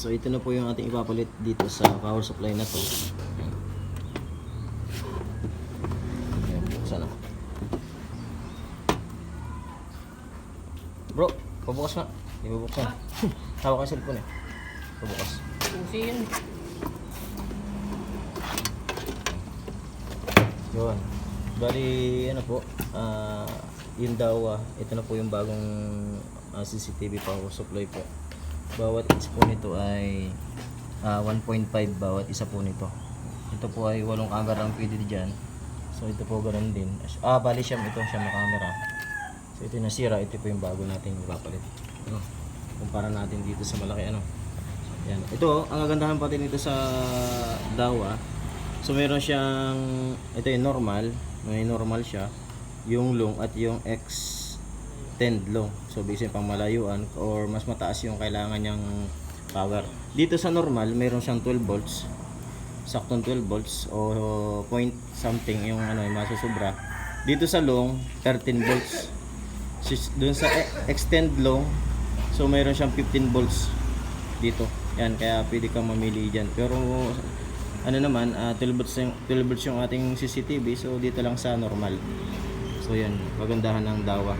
So ito na po yung ating ipapalit dito sa power supply na to. Ayan. Ayan, buksan na. Bro, pabukas nga. Di ba buksan? Hawak ka yung cellphone eh. Pabukas. Susi yun. Yun. Bali, ano po, ah, yun daw, ah, ito na po yung bagong ah, CCTV power supply po. Bawat isa po nito ay ah, 1.5 bawat isa po nito. Ito po ay walong camera ang pwede dyan. So ito po ganun din. Ah, bali siya, ito siya na camera. So ito nasira, ito po yung bago nating ipapalit. Ano? Kumpara natin dito sa malaki ano. Yan. Ito, ang kagandahan pati nito sa Dawa. So meron siyang ito yung normal, may normal siya, yung long at yung extend long. So basically pang malayuan or mas mataas yung kailangan niyang power. Dito sa normal, meron siyang 12 volts. Saktong 12 volts o point something yung ano yung masusubra. Dito sa long, 13 volts. Doon sa e- extend long, so mayroon siyang 15 volts dito. Yan, kaya pwede kang mamili dyan. Pero ano naman, ah, 12 volts yung, 12 volts yung ating CCTV, so dito lang sa normal. So yan, pagandahan ng dawa.